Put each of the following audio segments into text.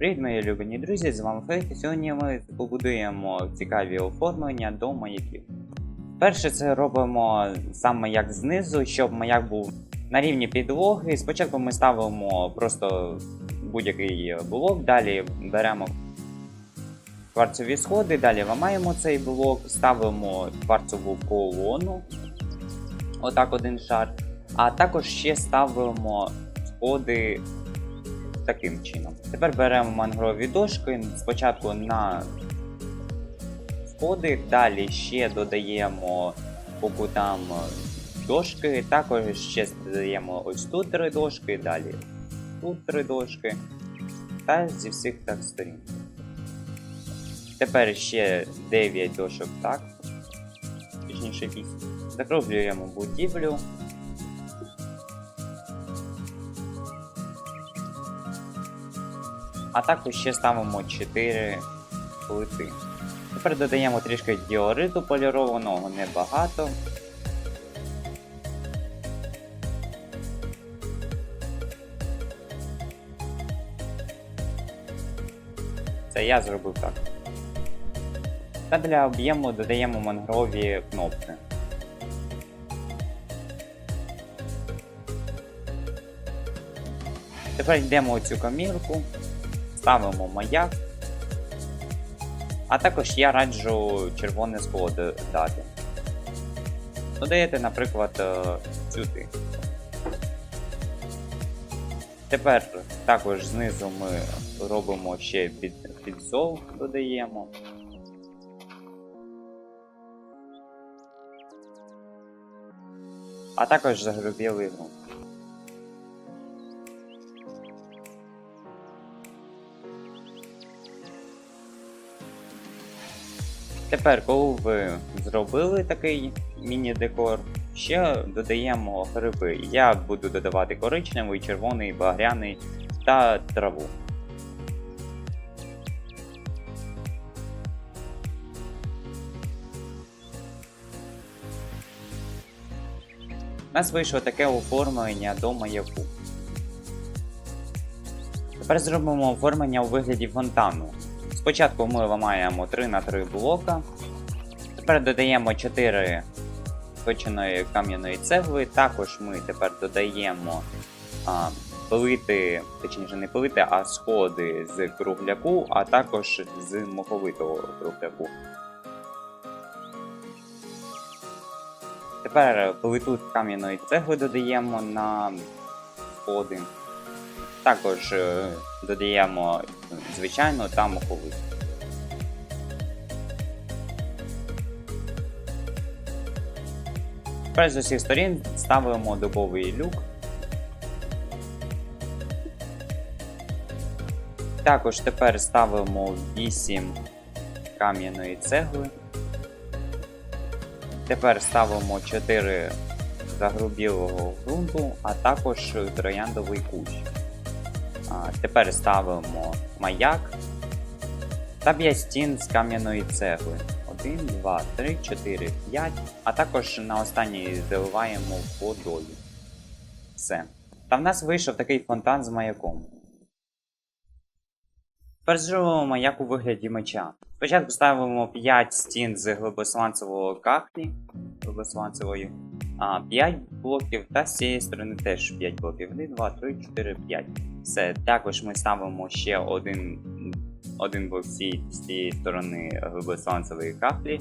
Привіт, мої улюблені друзі, з вами Фейк. Сьогодні ми побудуємо цікаві оформлення до маяків. Перше це робимо саме як знизу, щоб маяк був на рівні підлоги. Спочатку ми ставимо просто будь-який блок, далі беремо кварцеві сходи, далі ламаємо цей блок, ставимо кварцеву колону, отак один шар, а також ще ставимо сходи таким чином. Тепер беремо мангрові дошки, спочатку на сходи, далі ще додаємо по кутам дошки, також ще додаємо ось тут три дошки, далі тут три дошки та зі всіх так сторін. Тепер ще 9 дошок так, точніше 8. Закруглюємо будівлю. А також ще ставимо 4 плити. Тепер додаємо трішки діориту полірованого, небагато. Це я зробив так. Та для об'єму додаємо мангрові кнопки. Тепер йдемо у цю камірку, ставимо маяк. А також я раджу червоне скло дати. Додаєте, наприклад, е, сюди. Тепер також знизу ми робимо ще під, підзол, додаємо. А також загрубілий ґрунт. Тепер, коли ви зробили такий міні-декор, ще додаємо гриби. Я буду додавати коричневий, червоний, багряний та траву. У нас вийшло таке оформлення до маяку. Тепер зробимо оформлення у вигляді фонтану. Спочатку ми ламаємо 3 на 3 блока. Тепер додаємо 4 точеної кам'яної цегли. Також ми тепер додаємо а, плити, точніше не плити, а сходи з кругляку, а також з моховитого кругляку. Тепер плиту з кам'яної цегли додаємо на сходи. Також е, додаємо звичайну та моховиту. Тепер з усіх сторін ставимо дубовий люк. Також тепер ставимо 8 кам'яної цегли. Тепер ставимо 4 загрубілого ґрунту, а також трояндовий кущ. Тепер ставимо маяк та 5 стін з кам'яної цегли. 1, 2, 3, 4, 5, а також на останній заливаємо водою. Все. Та в нас вийшов такий фонтан з маяком. Тепер маяк у вигляді меча. Спочатку ставимо 5 стін з глибосланцевого кахлі, глибосланцевої, 5 блоків, та з цієї сторони теж 5 блоків. 1, 2, 3, 4, 5. Все. Також ми ставимо ще один, один блок з цієї, сторони глибосланцевої кахлі.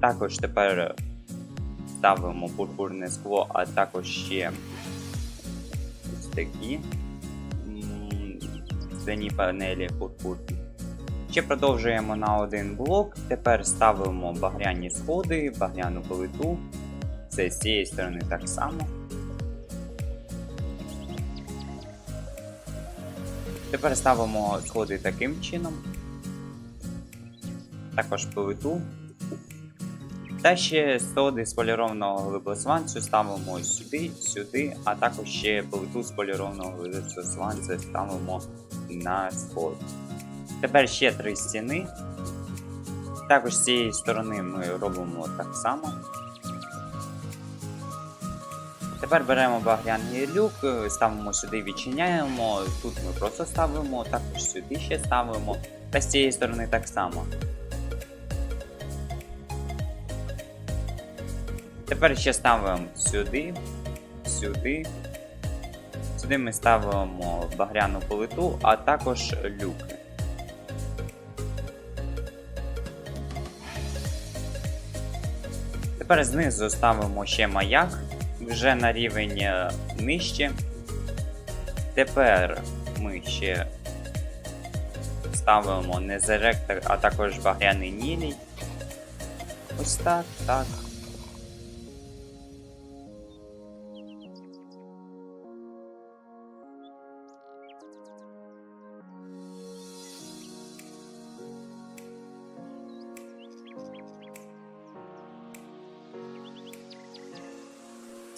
Також тепер ставимо пурпурне скло, а також ще такі скляні панелі пурпурні. Ще продовжуємо на один блок. Тепер ставимо багряні сходи, багряну плиту. Це з цієї сторони так само. Тепер ставимо сходи таким чином. Також плиту. Та ще соди з полірованого глибосланцю ставимо сюди, сюди, а також ще плиту з полірованого глибосланцю ставимо на сход. Тепер ще три стіни. Також з цієї сторони ми робимо так само. Тепер беремо багряний люк, е, ставимо сюди, відчиняємо. Тут ми просто ставимо, також сюди ще ставимо. Та з цієї сторони так само. Тепер ще ставимо сюди, сюди. Сюди ми ставимо багряну плиту, а також люки. Тепер знизу ставимо ще маяк вже на рівень е, нижче. Тепер ми ще ставимо не зеректор, а також багряний нілій. Ось так, так.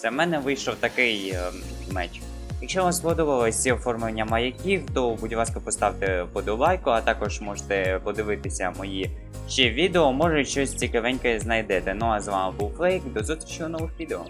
Це в мене вийшов такий е, меч. Якщо вам сподобалось ці оформлення маяків, то будь ласка поставте подолайку, а також можете подивитися мої ще відео, може щось цікавеньке знайдете. Ну а з вами був Флейк, до зустрічі у нових відео.